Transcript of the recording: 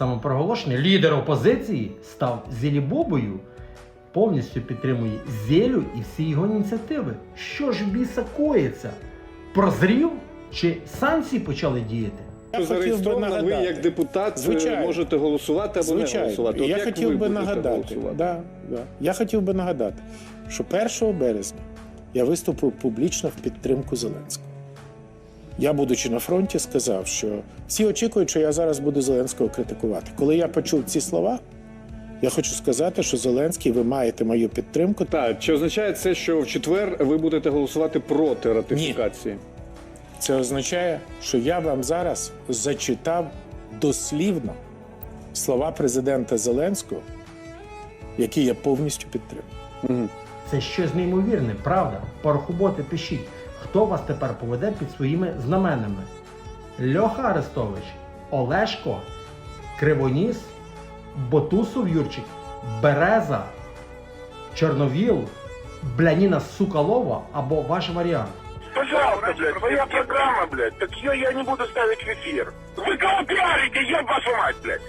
самопроголошений лідер опозиції став Зелібобою, повністю підтримує Зелю і всі його ініціативи. Що ж біса коїться? Прозрів чи санкції почали діяти? Що зареєстровано, ви як депутат е, Звичайно. можете голосувати або не голосувати. От я як хотів би нагадати, да, да. я хотів би нагадати, що 1 березня я виступив публічно в підтримку Зеленського. Я, будучи на фронті, сказав, що всі очікують, що я зараз буду Зеленського критикувати. Коли я почув ці слова, я хочу сказати, що Зеленський, ви маєте мою підтримку. Так, чи означає це, що в четвер ви будете голосувати проти ратифікації? Це означає, що я вам зараз зачитав дослівно слова президента Зеленського, які я повністю підтримую. Мгм. Це щось неймовірне, правда? Порохоботи пишіть, хто вас тепер поведе під своїми знаменами? Льоха Арестович, Олешко, Кривоніс, Ботусов Юрчик, Береза, Чорновіл, Бляніна Сукалова або ваш варіант. Пожалуйста, блядь, твоя программа, блядь. Так ее я не буду ставить в эфир. Вы кого пиарите, еб вашу мать, блядь?